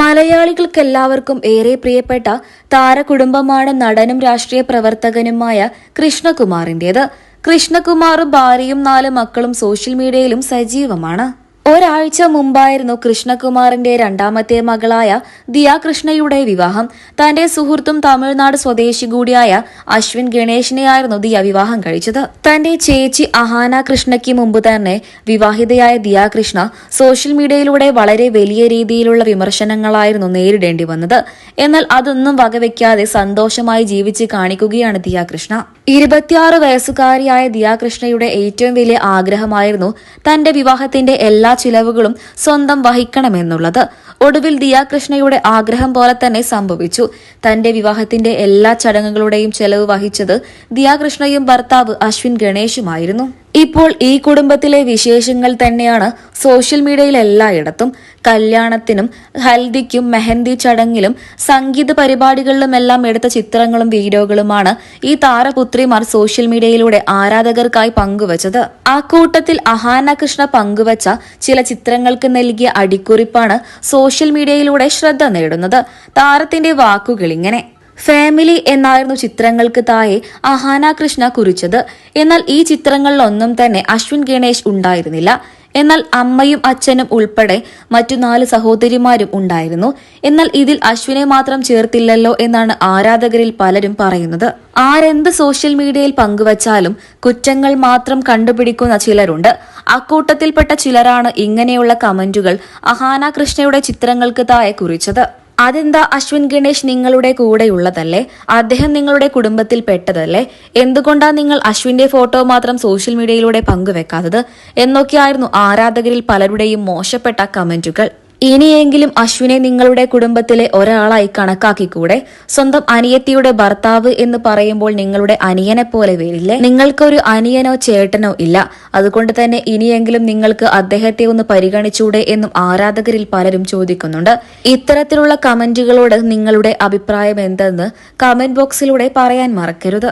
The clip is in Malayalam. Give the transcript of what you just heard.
മലയാളികൾക്കെല്ലാവർക്കും ഏറെ പ്രിയപ്പെട്ട താരകുടുംബമാണ് നടനും രാഷ്ട്രീയ പ്രവർത്തകനുമായ കൃഷ്ണകുമാറിന്റേത്. കൃഷ്ണകുമാറും ഭാര്യയും നാല് മക്കളും സോഷ്യൽ മീഡിയയിലും സജീവമാണ്. ഒരാഴ്ച മുമ്പായിരുന്നു കൃഷ്ണകുമാറിന്റെ രണ്ടാമത്തെ മകളായ ദിയാകൃഷ്ണയുടെ വിവാഹം. തന്റെ സുഹൃത്തും തമിഴ്നാട് സ്വദേശി കൂടിയായ അശ്വിൻ ഗണേഷിനെയായിരുന്നു ദിയ വിവാഹം കഴിച്ചത്. തന്റെ ചേച്ചി അഹാന കൃഷ്ണയ്ക്ക് മുമ്പ് തന്നെ വിവാഹിതയായ ദിയാകൃഷ്ണ സോഷ്യൽ മീഡിയയിലൂടെ വളരെ വലിയ രീതിയിലുള്ള വിമർശനങ്ങളായിരുന്നു നേരിടേണ്ടി വന്നത്. എന്നാൽ അതൊന്നും വകവെക്കാതെ സന്തോഷമായി ജീവിച്ച് കാണിക്കുകയാണ് ദിയാകൃഷ്ണ. ഇരുപത്തിയാറ് വയസ്സുകാരിയായ ദിയാകൃഷ്ണയുടെ ഏറ്റവും വലിയ ആഗ്രഹമായിരുന്നു തന്റെ വിവാഹത്തിന്റെ എല്ലാ ചിലവുകളും സ്വന്തം വഹിക്കണമെന്നുള്ളത്. ഒടുവിൽ ദിയാകൃഷ്ണയുടെ ആഗ്രഹം പോലെ തന്നെ സംഭവിച്ചു. തന്റെ വിവാഹത്തിന്റെ എല്ലാ ചടങ്ങുകളുടെയും ചെലവ് വഹിച്ചത് ദിയാകൃഷ്ണയും ഭർത്താവ് അശ്വിൻ ഗണേശുമായിരുന്നു. ഇപ്പോൾ ഈ കുടുംബത്തിലെ വിശേഷങ്ങൾ തന്നെയാണ് സോഷ്യൽ മീഡിയയിൽ എല്ലായിടത്തും. കല്യാണത്തിനും ഹൽദിക്കും മെഹന്തി ചടങ്ങിലും സംഗീത പരിപാടികളിലുമെല്ലാം എടുത്ത ചിത്രങ്ങളും വീഡിയോകളുമാണ് ഈ താരപുത്രിമാർ സോഷ്യൽ മീഡിയയിലൂടെ ആരാധകർക്കായി പങ്കുവച്ചത്. ആ കൂട്ടത്തിൽ അഹാന കൃഷ്ണ പങ്കുവച്ച ചില ചിത്രങ്ങൾക്ക് നൽകിയ അടിക്കുറിപ്പാണ് സോഷ്യൽ മീഡിയയിലൂടെ ശ്രദ്ധ നേടുന്നത്. താരത്തിന്റെ വാക്കുകൾ ഇങ്ങനെ ഫാമിലി എന്നായിരുന്നു ചിത്രങ്ങൾക്ക് താഴെ അഹാന കൃഷ്ണ കുറിച്ചത്. എന്നാൽ ഈ ചിത്രങ്ങളിലൊന്നും തന്നെ അശ്വിൻ ഗണേഷ് ഉണ്ടായിരുന്നില്ല. എന്നാൽ അമ്മയും അച്ഛനും ഉൾപ്പെടെ മറ്റു നാല് സഹോദരിമാരും ഉണ്ടായിരുന്നു. എന്നാൽ ഇതിൽ അശ്വിനെ മാത്രം ചേർത്തില്ലല്ലോ എന്നാണ് ആരാധകരിൽ പലരും പറയുന്നത്. ആരെന്ത് സോഷ്യൽ മീഡിയയിൽ പങ്കുവച്ചാലും കുറ്റങ്ങൾ മാത്രം കണ്ടുപിടിക്കുന്ന ചിലരുണ്ട്. അക്കൂട്ടത്തിൽപ്പെട്ട ചിലരാണ് ഇങ്ങനെയുള്ള കമന്റുകൾ അഹാന കൃഷ്ണയുടെ ചിത്രങ്ങൾക്ക് താഴെ കുറിച്ചത്. അതെന്താ അശ്വിൻ ഗണേഷ് നിങ്ങളുടെ കൂടെയുള്ളതല്ലേ അദ്ദേഹം നിങ്ങളുടെ കുടുംബത്തിൽ പെട്ടതല്ലേ? എന്തുകൊണ്ടാ നിങ്ങൾ അശ്വിന്റെ ഫോട്ടോ മാത്രം സോഷ്യൽ മീഡിയയിലൂടെ പങ്കുവെക്കാത്തത്? എന്നൊക്കെയായിരുന്നു ആരാധകരിൽ പലരുടെയും മോശപ്പെട്ട കമന്റുകൾ ഇനിയെങ്കിലും അശ്വിനെ നിങ്ങളുടെ കുടുംബത്തിലെ ഒരാളായി കണക്കാക്കിക്കൂടെ? സ്വന്തം അനിയത്തിയുടെ ഭർത്താവ് എന്ന് പറയുമ്പോൾ നിങ്ങളുടെ അനിയനെ പോലെ വരില്ലേ? നിങ്ങൾക്കൊരു അനിയനോ ചേട്ടനോ ഇല്ല. അതുകൊണ്ട് തന്നെ ഇനിയെങ്കിലും നിങ്ങൾക്ക് അദ്ദേഹത്തെ ഒന്ന് പരിഗണിച്ചൂടെ എന്നും ആരാധകരിൽ പലരും ചോദിക്കുന്നുണ്ട്. ഇത്തരത്തിലുള്ള കമന്റുകളോട് നിങ്ങളുടെ അഭിപ്രായം എന്തെന്ന് കമന്റ് ബോക്സിലൂടെ പറയാൻ മറക്കരുത്.